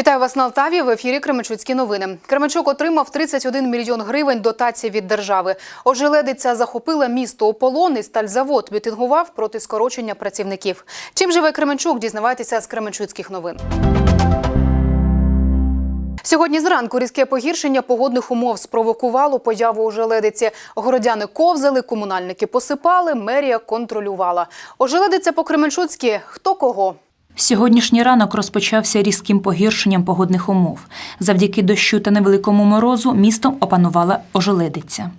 Вітаю вас на Алтаві. В ефірі Кременчуцькі новини. Кременчук отримав 31 мільйон гривень дотації від держави. Ожеледиця захопила місто у і стальзавод мітингував проти скорочення працівників. Чим живе Кременчук? Дізнавайтеся з Кременчуцьких новин. Сьогодні зранку різке погіршення погодних умов спровокувало появу ожеледиці. Городяни ковзали, комунальники посипали, мерія контролювала. Ожеледиця по-кременчуцьки – хто кого? Сьогоднішній ранок розпочався різким погіршенням погодних умов. Завдяки дощу та невеликому морозу містом опанувала ожеледиця.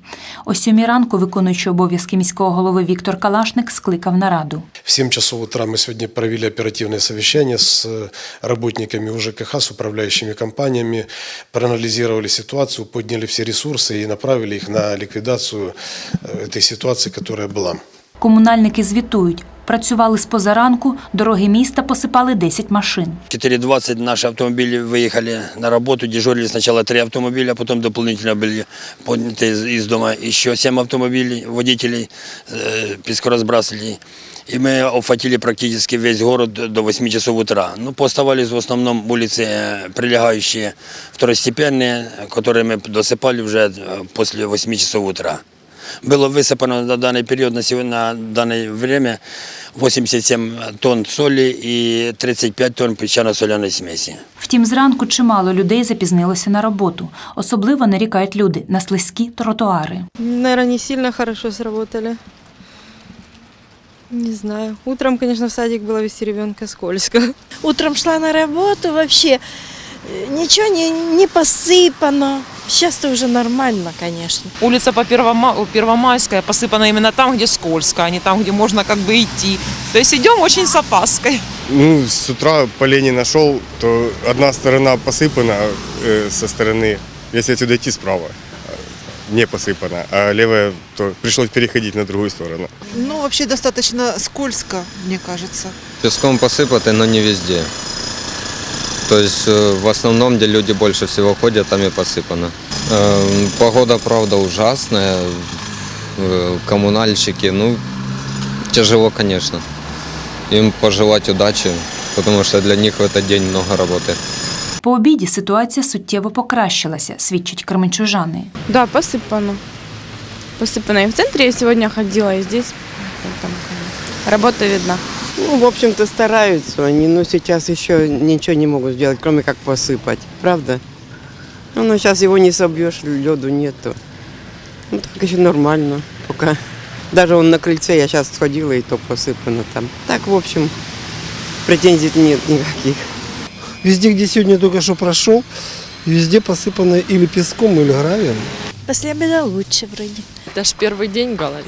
О сьомій ранку виконуючий обов'язки міського голови Віктор Калашник скликав нараду. В 7 часов утра мы сегодня провели оперативное совещание с э, работниками УЖКХ, с управляющими компаниями, проанализировали ситуацию, подняли все ресурсы и направили их на ликвидацию э, этой ситуации, которая была. Комунальники звітують. Працювали з позаранку, дороги міста посипали 10 машин. 4.20 наши автомобили выехали на работу, дежурили сначала три автомобиля, потом дополнительно были подняты из, из дома еще семь автомобилей, водителей, э, пескоразбрасывателей. И мы охватили практически весь город до 8 часов утра. Ну, поставались в основном улицы, э, прилегающие второстепенные, которые мы досыпали уже э, после 8 часов утра. Было высыпано на данный период, на, сегодня, на данное время 87 тонн соли и 35 тонн песчано-соляной смеси. Втім, зранку чимало людей запізнилося на роботу. Особливо нарікають люди на слизькі тротуари. Наверное, не сильно хорошо сработали. Не знаю. Утром, конечно, в садик было вести ребенка скользко. Утром шла на работу, вообще э, ничего не, не посыпано. Сейчас-то уже нормально, конечно. Улица по Первома- Первомайская посыпана именно там, где скользко, а не там, где можно как бы идти. То есть идем очень с опаской. Ну, с утра полей не нашел, то одна сторона посыпана э, со стороны, если отсюда идти справа, э, не посыпана, а левая, то пришлось переходить на другую сторону. Ну, вообще достаточно скользко, мне кажется. Песком посыпаты, но не везде. То есть э, в основном, где люди больше всего ходят, там и посыпано. Э, Погода, правда, ужасная. Э, Коммунальщики, ну, тяжело, конечно. Им пожелать удачи, потому что для них в этот день много работы. По обіді ситуація суттєво покращилася, свідчать кременчужани. Да, посыпано. Посыпано. И в центре я сегодня ходила, и здесь там, работа видна. Ну, в общем-то, стараются они, но сейчас еще ничего не могут сделать, кроме как посыпать. Правда? Ну, но сейчас его не собьешь, льду нету. Ну, так еще нормально пока. Даже он на крыльце, я сейчас сходила, и то посыпано там. Так, в общем, претензий нет никаких. Везде, где сегодня только что прошел, везде посыпано или песком, или гравием. После обеда лучше вроде. Это ж первый день гололед.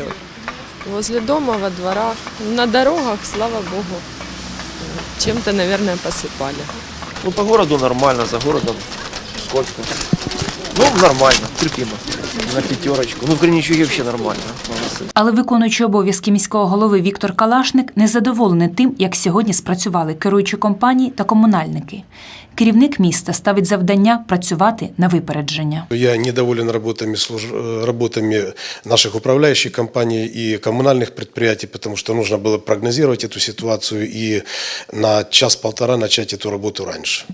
Возле дома, во дворах, на дорогах, слава богу. Чем-то, наверное, посыпали. Ну, по городу нормально, за городом скользко. Ну, нормально, терпимо. На пятерочку. Ну, в Гриничуге вообще нормально. Молодцы. Але виконуючий обов'язки міського голови Віктор Калашник незадоволений тим, як сьогодні спрацювали керуючі компанії та комунальники Керівник міста ставить завдання працювати на випередження. Я недоволен работами, служ- э, работами наших управляющих компаний и коммунальных предприятий, потому что нужно было прогнозировать эту ситуацию и на час-полтора начать эту работу раньше.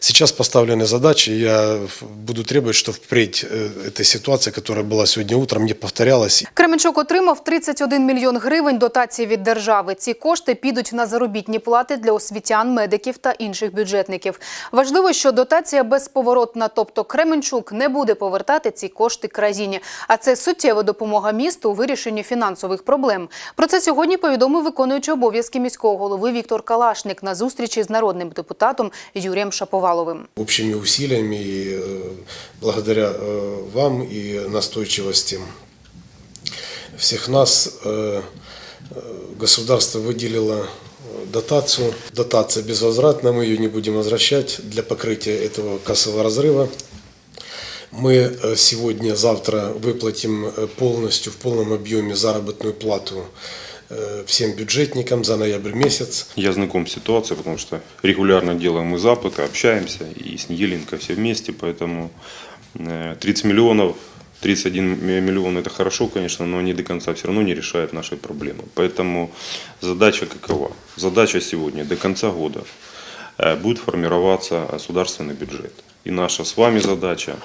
Сейчас поставлены задачи, я буду требовать, что впредь э, эта ситуация, которая была сегодня утром, не повторялась. Кременчук отримав 31 мільйон гривень дотації від держави. Ці кошти підуть на заробітні плати для освітян, медиків та інших бюджетників. Важливо, що дотація безповоротна, тобто Кременчук не буде повертати ці кошти країні. А це суттєва допомога місту у вирішенні фінансових проблем. Про це сьогодні повідомив виконуючий обов'язки міського голови Віктор Калашник на зустрічі з народним депутатом Юрієм Шаповаловим. Общими усилиями и э, благодаря э, вам и настойчивости всех нас э, э, государство выделило э, дотацию. Дотация безвозвратна, мы ее не будем возвращать для покрытия этого кассового разрыва. Мы э, сегодня, завтра выплатим э, полностью, в полном объеме заработную плату э, всем бюджетникам за ноябрь месяц. Я знаком с ситуацией, потому что регулярно делаем и запыты, общаемся, и с Неделенко все вместе, поэтому э, 30 миллионов, 31 миллион это хорошо, конечно, но они до конца все равно не решают наши проблемы. Поэтому задача какова? Задача сегодня до конца года э, будет формироваться государственный бюджет. И наша с вами задача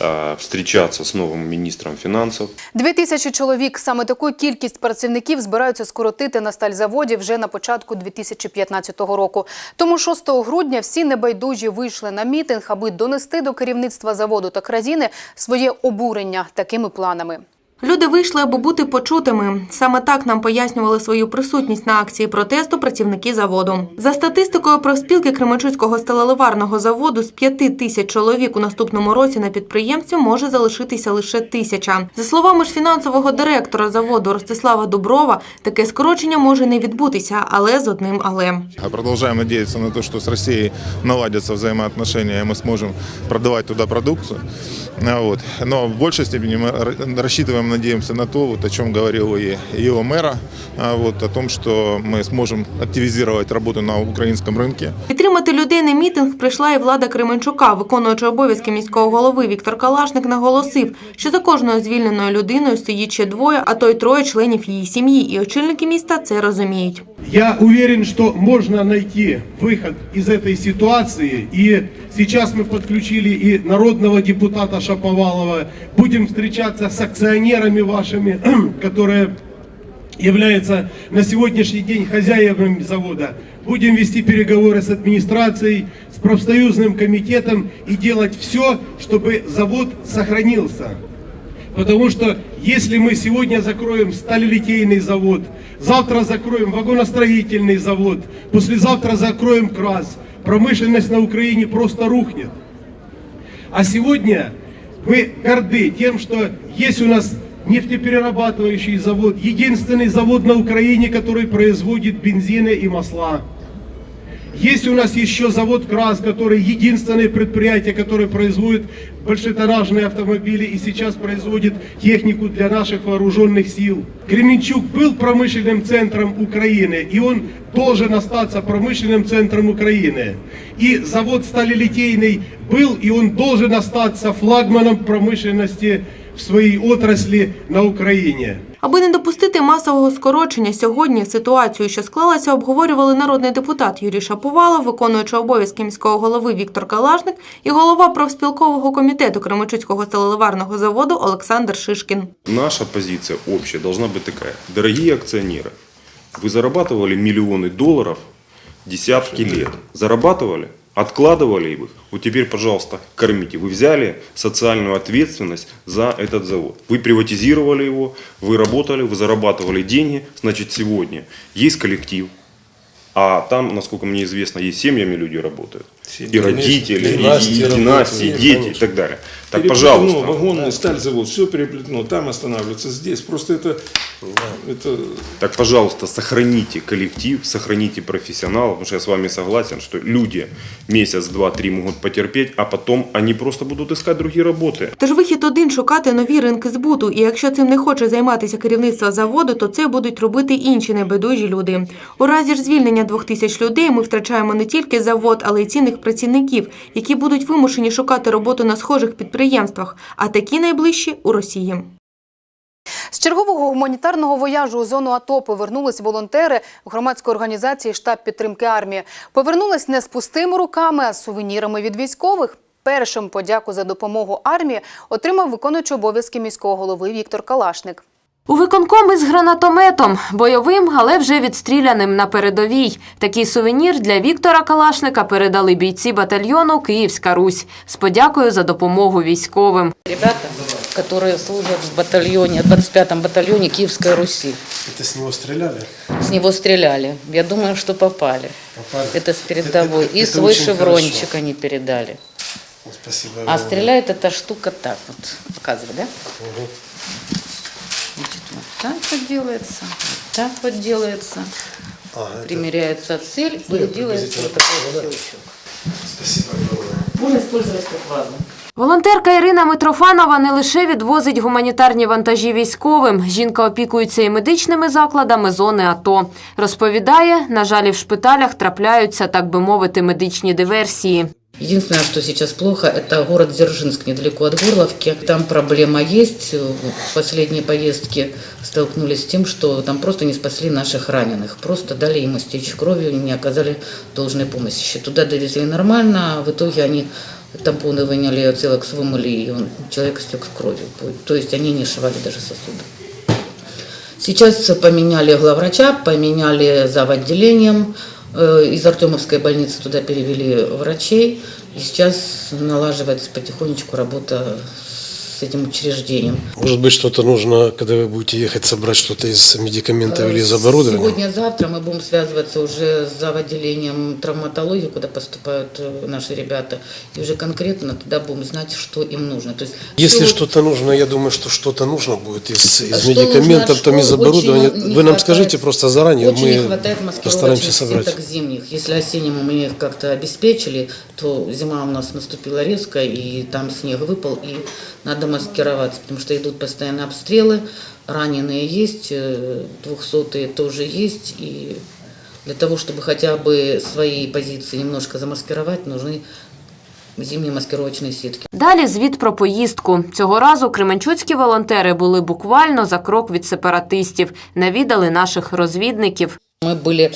э, з новим міністром фінансів. Дві тисячі чоловік. Саме таку кількість працівників збираються скоротити на стальзаводі вже на початку 2015 року. Тому 6 грудня всі небайдужі вийшли на мітинг, аби донести до керівництва заводу та країни своє обурення такими планами. Люди вийшли, аби бути почутими. Саме так нам пояснювали свою присутність на акції протесту працівники заводу. За статистикою профспілки Кременчуцького сталеливарного заводу з п'яти тисяч чоловік у наступному році на підприємстві може залишитися лише тисяча. За словами ж фінансового директора заводу Ростислава Дуброва, таке скорочення може не відбутися, але з одним але. Продолжаем надеяться на то, что с Россией наладятся взаимоотношения, и мы сможем продавать туда продукцию. А Вот. Но в большей степени мы р- рассчитываем, надеемся на то, вот, о чем говорил и его мэра, а вот, о том, что мы сможем активизировать работу на украинском рынке. Підтримати людей на мітинг прийшла і влада Кременчука. Виконуючи обов'язки міського голови Віктор Калашник наголосив, що за кожною звільненою людиною стоїть ще двоє, а то й троє членів її сім'ї. І очільники міста це розуміють. Я уверен, что можно найти выход из этой ситуации. И сейчас мы подключили и народного депутата Шаповалова. Будем встречаться с акционерами вашими, которые являются на сегодняшний день хозяевами завода. Будем вести переговоры с администрацией, с профсоюзным комитетом и делать все, чтобы завод сохранился. Потому что если мы сегодня закроем сталелитейный завод, завтра закроем вагоностроительный завод, послезавтра закроем КРАС, промышленность на Украине просто рухнет. А сегодня мы горды тем, что есть у нас нефтеперерабатывающий завод, единственный завод на Украине, который производит бензины и масла. Есть у нас еще завод КРАС, который единственное предприятие, которое производит большетоннажные автомобили и сейчас производит технику для наших вооруженных сил. Кременчук был промышленным центром Украины, и он должен остаться промышленным центром Украины. И завод сталелитейный был, и он должен остаться флагманом промышленности в своей отрасли на Украине. Аби не допустити масового скорочення, сьогодні ситуацію, що склалася, обговорювали народний депутат Юрій Шаповалов, виконуючий обов'язки міського голови Віктор Калашник і голова профспілкового комітету Кременчуцького сталеливарного заводу Олександр Шишкін. Наша позиция общая должна быть такая. Дорогие акционеры, вы зарабатывали миллионы долларов десятки лет. Зарабатывали, Откладывали их. Вот теперь, пожалуйста, кормите. Вы взяли социальную ответственность за этот завод. Вы приватизировали его, вы работали, вы зарабатывали деньги. Значит, сегодня есть коллектив, а там, насколько мне известно, есть семьями люди работают. И родители, и- династии и, династии, и работают, дети конечно. и так далее. Так, Переплетено, пожалуйста. вагонный, сталь завод, все переплетено, там останавливается, здесь. Просто это, это Так, пожалуйста, сохраните коллектив, сохраните профессионалов, потому что я с вами согласен, что люди месяц, два, три могут потерпеть, а потом они просто будут искать другие работы. Тож вихід один шукати нові ринки збуту. І якщо цим не хоче займатися керівництво заводу, то це будуть робити інші небайдужі люди. У разі ж звільнення двох тисяч людей ми втрачаємо не тільки завод, але й цінних працівників, які будуть вимушені шукати роботу на схожих підприємствах, а такі найближчі у Росії. З чергового гуманітарного вояжу у зону АТО повернулись волонтери громадської організації Штаб підтримки армії. Повернулись не з пустими руками, а з сувенірами від військових. Першим подяку за допомогу армії отримав виконуючий обов'язки міського голови Віктор Калашник. У виконком із гранатометом, бойовим, але вже відстріляним на передовій. Такий сувенір для Віктора Калашника передали бійці батальйону Київська Русь з подякою за допомогу військовим. Ребята, которые служат в батальоне, 25-м батальоне Киевской Руси. Это с него стреляли? С него стреляли. Я думаю, что попали. Попали. Это с передовой. Это- И это свой очень шеврончик хорошо. они передали. Спасибо. А огромное. стреляет эта штука так вот. Показывай, да? Мгм. Так вот делается, так вот делается. Ага, это- Примеряется цель Ну, и делается вот такой да. щелчок. Спасибо огромное. Можно использовать как вазу. Волонтерка Ірина Митрофанова не лише відвозить гуманітарні вантажі військовим. Жінка опікується і медичними закладами зони АТО. Розповідає, на жаль, в шпиталях трапляються, так би мовити, медичні диверсії. Единственное, что сейчас плохо, это город Дзержинск, недалеко от Горловки. Там проблема есть. В последней поездке столкнулись с тем, что там просто не спасли наших раненых. Просто дали им истечь кровью, не оказали должной помощи. Туда довезли нормально, а в итоге они тампоны выняли, целокс вымыли, и он, человек истек с кровью. То есть они не шивали даже сосуды. Сейчас поменяли главврача, поменяли зав. отделением. Э, Из Артемовской больницы туда перевели врачей. И сейчас налаживается потихонечку работа с этим учреждением. Может быть, что-то нужно, когда вы будете ехать, собрать что-то из медикаментов или из оборудования? Сегодня-завтра мы будем связываться уже с отделением травматологии, куда поступают э, наши ребята. И уже конкретно тогда будем знать, что им нужно. То есть, Если что что-то нужно, я думаю, что что-то нужно будет из, из Что медикаментов, там из оборудования. не Вы нам хватает- скажите просто заранее, Очень не мы хватает постараемся маскировочных собрать. сеток зимних. Если осенним мы их как-то обеспечили, то зима у нас наступила резко, и там снег выпал, и надо маскироваться, потому что идут постоянно обстрелы, раненые есть, э, двухсотые тоже есть, и для того, чтобы хотя бы свои позиции немножко замаскировать, нужны зимние маскировочные сетки. Далі звіт про поїздку. Цього разу кременчуцькі волонтери були буквально за крок від сепаратистів, навідали наших розвідників. Мы были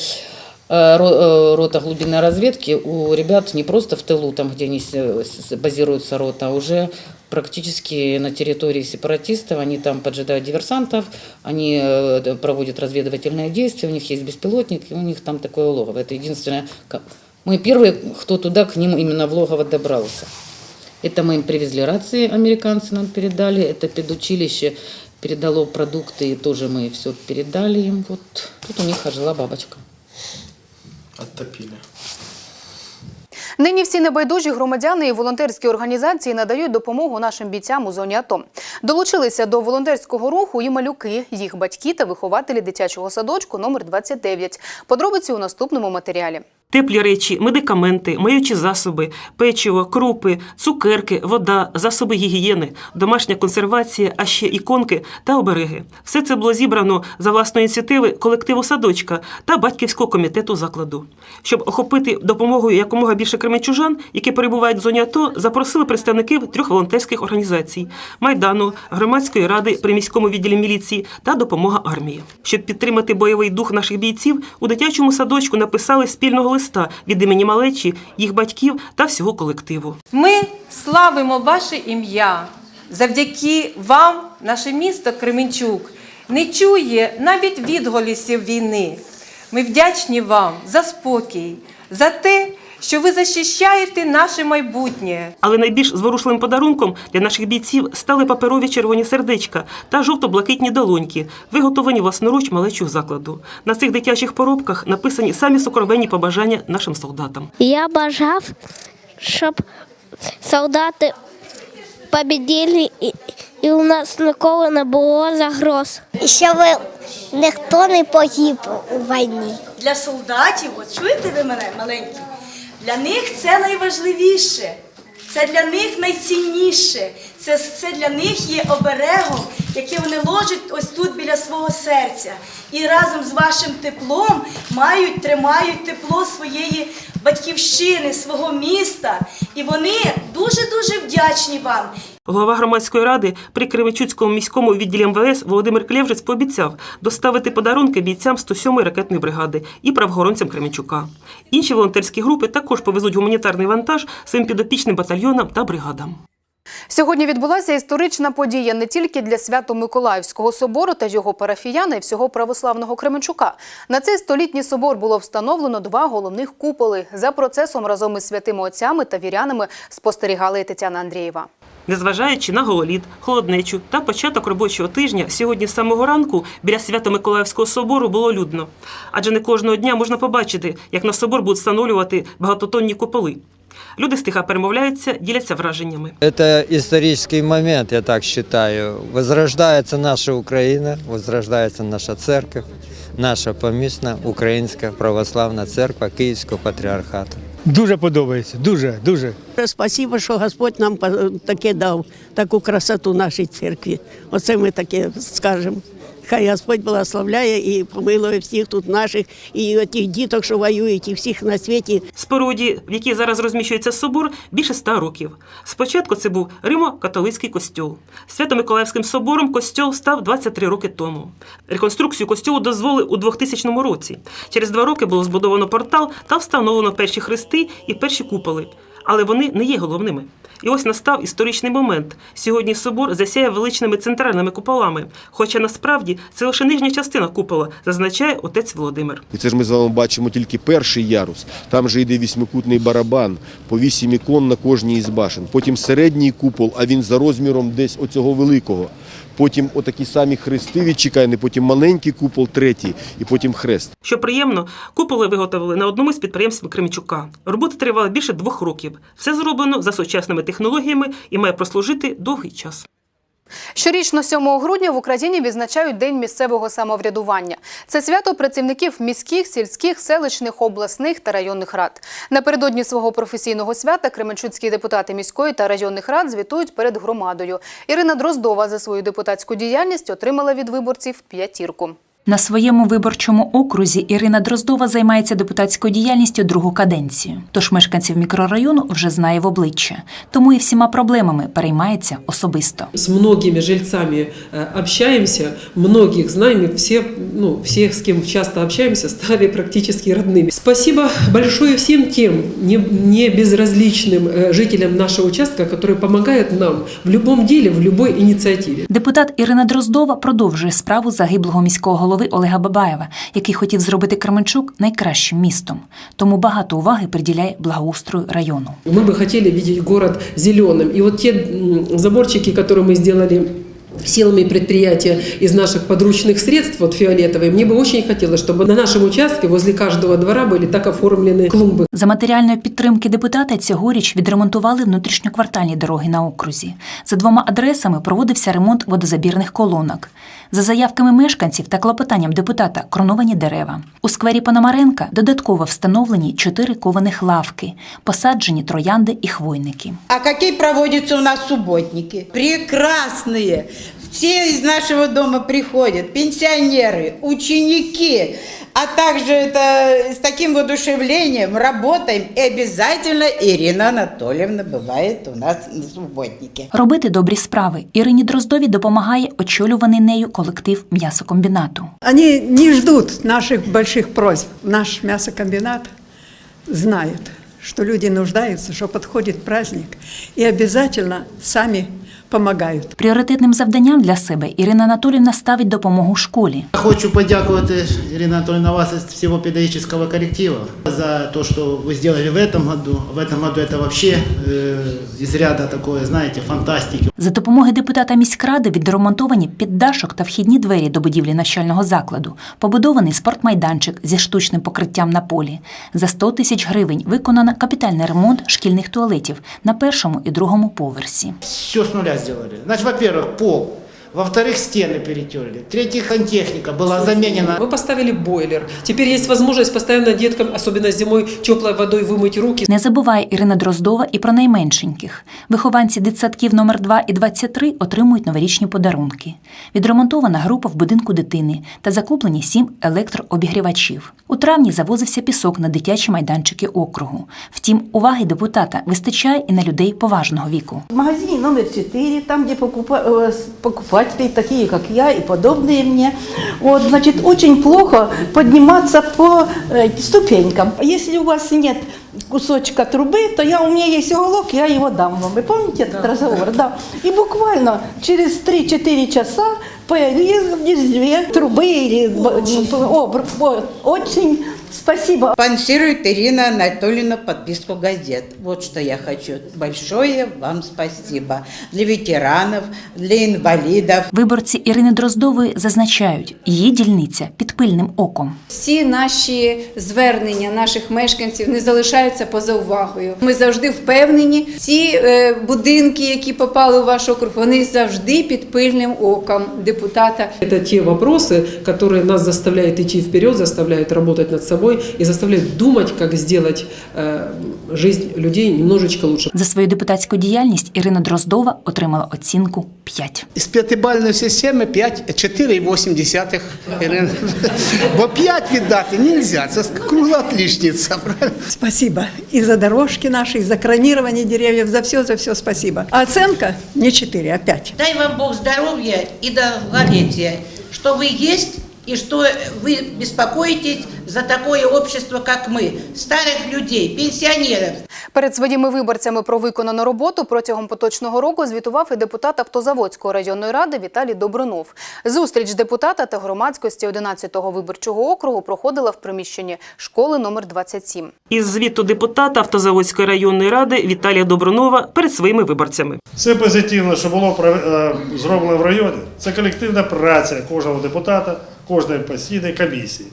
э, ро- э, рота глубинной разведки у ребят не просто в тылу, там, где они с- с- базируются рота, а уже практически на территории сепаратистов. Они там поджидают диверсантов, они э, проводят разведывательные действия, у них есть беспилотник, и у них там такое логово. Это единственное... Мы первые, кто туда к ним именно в логово добрался. Это мы им привезли рации, американцы нам передали, это педучилище передало продукты, и тоже мы все передали им. Вот тут у них ожила бабочка. Оттопили. Нині всі небайдужі громадяни і волонтерські організації надають допомогу нашим бійцям у зоні АТО. Долучилися до волонтерського руху і малюки, їх батьки та вихователі дитячого садочку номер 29. Подробиці у наступному матеріалі. Теплі речі, медикаменти, миючі засоби, печиво, крупи, цукерки, вода, засоби гігієни, домашня консервація, а ще іконки та обереги. Все це було зібрано за власної ініціативи колективу садочка та батьківського комітету закладу. Щоб охопити допомогою якомога більше кременчужан, які перебувають в зоні АТО, запросили представників трьох волонтерських організацій майдану, громадської ради при міському відділі міліції та допомога армії. Щоб підтримати бойовий дух наших бійців, у дитячому садочку написали спільного листа від імені малечі, їх батьків та всього колективу. Ми славимо ваше ім'я. Завдяки вам наше місто Кременчук не чує навіть відголісів війни. Ми вдячні вам за спокій, за те, що ви захищаєте наше майбутнє. Але найбільш зворушливим подарунком для наших бійців стали паперові червоні сердечка та жовто-блакитні долоньки, виготовлені власноруч малечого закладу. На цих дитячих поробках написані самі сокровенні побажання нашим солдатам. Я бажав, щоб солдати побіділи і, і у нас ніколи не було загроз. І щоб ніхто не погиб у війні. Для солдатів, от чуєте ви мене маленькі? Для них це найважливіше, це для них найцінніше, це, це для них є оберегом, який вони ложать ось тут біля свого серця. І разом з вашим теплом мають, тримають тепло своєї батьківщини, свого міста. І вони дуже-дуже вдячні вам. Голова громадської ради при Кременчуцькому міському відділі МВС Володимир Клєвжець пообіцяв доставити подарунки бійцям 107-ї ракетної бригади і правоохоронцям Кременчука. Інші волонтерські групи також повезуть гуманітарний вантаж своїм підопічним батальйонам та бригадам. Сьогодні відбулася історична подія не тільки для Свято-Миколаївського собору та його парафіян, а й всього православного Кременчука. На цей столітній собор було встановлено два головних куполи. За процесом разом із святими отцями та вірянами спостерігала і Тетяна Андрієва. Незважаючи на гололід, холоднечу та початок робочого тижня, сьогодні з самого ранку біля Свято-Миколаївського собору було людно. Адже не кожного дня можна побачити, як на собор будуть встановлювати багатотонні куполи. Люди стиха перемовляються, діляться враженнями. Це історичний момент, я так вважаю. Возрождається наша Україна, возрождається наша церква, наша помісна Українська православна церква Київського патріархату. Дуже подобається, дуже, дуже. Спасибо, що Господь нам таке дав, таку красоту нашій церкві. Оце ми таке скажемо. Хай Господь благословляє і помилує всіх тут наших, і тих діток, що воюють, і всіх на світі. Споруді, в якій зараз розміщується собор, більше ста років. Спочатку це був Римо-католицький костьол. Свято-Миколаївським собором костьол став 23 роки тому. Реконструкцію костьолу дозволили у 2000 році. Через два роки було збудовано портал та встановлено перші хрести і перші куполи. Але вони не є головними. І ось настав історичний момент. Сьогодні собор засяє величними центральними куполами, хоча насправді це лише нижня частина купола, зазначає отець Володимир. І це ж ми з вами бачимо тільки перший ярус. Там же йде вісьмикутний барабан, по вісім ікон на кожній із башен. Потім середній купол, а він за розміром десь оцього великого. Потім отакі самі хрести відчекані, потім маленький купол, третій, і потім хрест. Що приємно, куполи виготовили на одному з підприємств Кремчука. Робота тривала більше двох років. Все зроблено за сучасними технологіями і має прослужити довгий час. Щорічно 7 грудня в Україні відзначають День місцевого самоврядування. Це свято працівників міських, сільських, селищних, обласних та районних рад. Напередодні свого професійного свята кременчуцькі депутати міської та районних рад звітують перед громадою. Ірина Дроздова за свою депутатську діяльність отримала від виборців п'ятірку. На своєму виборчому окрузі Ірина Дроздова займається депутатською діяльністю другу каденцію. Тож мешканців мікрорайону вже знає в обличчя, тому і всіма проблемами переймається особисто. С многими жильцами э, общаемся, многих знаем, и все, ну, всех, с кем часто общаемся, стали практически родными. Спасибо большое всем тем не, не безразличным э, жителям нашего участка, которые помогают нам в любом деле, в любой инициативе. Депутат Ірина Дроздова продовжує справу загиблого міського голови Олега Бабаєва, який хотів зробити Кременчук найкращим містом. Тому багато уваги приділяє благоустрою району. Мы бы хотели видеть город зеленым. И вот те м, заборчики, которые мы сделали силами предприятия из наших подручных средств, вот фиолетовые, мне бы очень хотелось, чтобы на нашем участке возле каждого двора были так оформлены клумбы. За матеріальної підтримки депутата цьогоріч відремонтували внутрішньоквартальні дороги на окрузі. За двома адресами проводився ремонт водозабірних колонок. За заявками мешканців та клопотанням депутата кроновані дерева. У сквері Пономаренка додатково встановлені чотири кованих лавки, посаджені троянди і хвойники. А які проводяться у нас суботники? Прекрасные. Все из нашего дома приходят, пенсионеры, ученики, а также это с таким воодушевлением работаем. И обязательно Ирина Анатольевна бывает у нас на субботнике. Робити добрі справи Ірині Дроздові допомагає очолюваний нею колектив м'ясокомбінату. Они не ждут наших больших просьб. Наш мясокомбинат знает, что люди нуждаются, что подходит праздник, и обязательно сами помогают. Пріоритетним завданням для себе Ірина Анатолівна ставить допомогу школі. Хочу подякувати, Ирина Анатольевна, вас из всего педагогического коллектива за то, что вы сделали в этом году. В этом году это вообще э, из ряда такое, знаете, фантастики. За допомоги депутата міськради відремонтовані піддашок та вхідні двері до будівлі навчального закладу, побудований спортмайданчик зі штучним покриттям на полі. За 100 тисяч гривень виконано капітальний ремонт шкільних туалетів на першому і другому поверсі. Все с нуля сделали. Значит, во-первых, пол. Во-вторых, стены перетерли. В-третьих, сантехника была заменена. Мы поставили бойлер. Теперь есть возможность постоянно деткам, особенно зимой, теплой водой вымыть руки. Не забуває Ірина Дроздова і про найменшеньких. Вихованці дитсадків номер 2 і 23 отримують новорічні подарунки. Відремонтована група в будинку дитини та закуплені сім електрообігрівачів. У травні завозився пісок на дитячі майданчики округу. Втім, уваги депутата вистачає і на людей поважного віку. В магазине номер 4, там, где покупа- э, с- покупатели, такие как я и подобные мне, вот, значит, очень плохо подниматься по э, ступенькам. Если у вас нет кусочка трубы, то я, у меня есть уголок, я его дам вам. Вы помните этот разговор? Да. И буквально через 3-4 часа появились две трубы или о, бр- о, очень спасибо. Спонсирует Ирина Анатольевна подписку газет. Вот что я хочу. Большое вам спасибо. Для ветеранов, для инвалидов. Виборці Ірини Дроздової зазначають, її дільниця під пильним оком. Всі наші звернення наших мешканців не залишаються поза увагою. Ми завжди впевнені, ці е, будинки, які попали у ваш округ, вони завжди під пильним оком депутата. Это те вопросы, которые нас заставляют идти вперед, заставляют работать над собой. собой и заставляют думать, как сделать э, жизнь людей немножечко лучше. За свою депутатську діяльність Ірина Дроздова отримала оцінку 5. З п'ятибальної системи 5, 4,8. Ірина. Бо 5 віддати не можна, це кругла отличниця, правильно? Спасибо и за дорожки наши, и за кронирование деревьев, за все, за все спасибо. А оценка не 4, а 5. Дай вам Бог здоровья и долголетия, что вы есть и что вы беспокоитесь за такое общество, как мы, старых людей, пенсионеров. Перед своїми виборцями про виконану роботу протягом поточного року звітував і депутат Автозаводської районної ради Віталій Добронов. Зустріч депутата та громадськості 11-го виборчого округу проходила в приміщенні школи номер 27. Із звіту депутата Автозаводської районної ради Віталія Добронова перед своїми виборцями. Все позитивне, що було е, зроблено в районі, це колективна праця кожного депутата, кожної постійної комісії,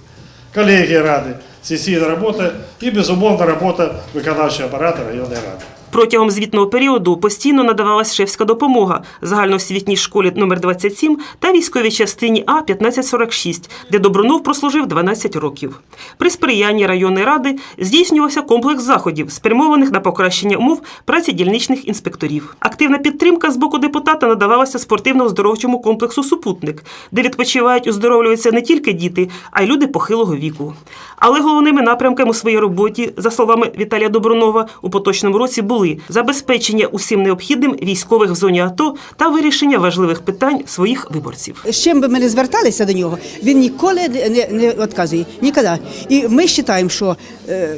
колегії ради, сесійна робота і безумовно, робота виконавчого апарату районної ради. Протягом звітного періоду постійно надавалась шефська допомога загальноосвітній школі номер 27 та військовій частині А 1546, де Добронов прослужив 12 років. При сприянні районної ради здійснювався комплекс заходів, спрямованих на покращення умов праці дільничних інспекторів. Активна підтримка з боку депутата надавалася спортивно-оздоровчому комплексу Супутник, де відпочивають, оздоровлюються не тільки діти, а й люди похилого віку. Але головними напрямками у своїй роботі, за словами Віталія Добронова, у поточному році були забезпечення усім необхідним військових в зоні АТО та вирішення важливих питань своїх виборців. З чим би ми не зверталися до нього, він ніколи не, не, відказує. Ніколи. І ми вважаємо, що е,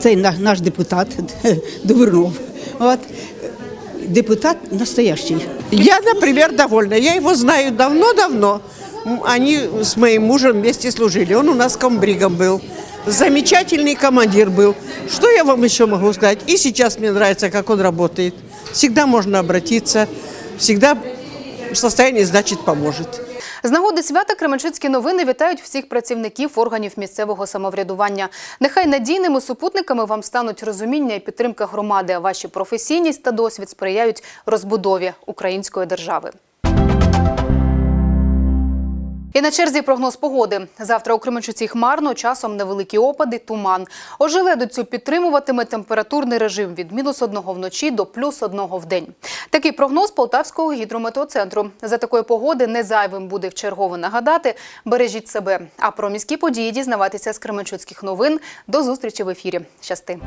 цей наш, наш депутат Добрунов, от, депутат настоящий. Я, например, довольна. Я его знаю давно-давно. М, Они с моим мужем вместе служили. Он у нас комбригом был. Замечательный командир был. Что я вам еще могу сказать? И сейчас мне нравится, как он работает. Всегда можно обратиться. Всегда в состоянии, значит, поможет. З нагоди свята Кременчуцькі новини вітають всіх працівників органів місцевого самоврядування. Нехай надійними супутниками вам стануть розуміння і підтримка громади. А ваші професійність та досвід сприяють розбудові української держави. І на черзі прогноз погоди. Завтра у Кременчуці хмарно, часом невеликі опади, туман. Ожеледицю підтримуватиме температурний режим від мінус одного вночі до плюс одного в день. Такий прогноз Полтавського гідрометеоцентру. За такої погоди не зайвим буде вчергове нагадати. Бережіть себе. А про міські події дізнаватися з Кременчуцьких новин. До зустрічі в ефірі. Щасти.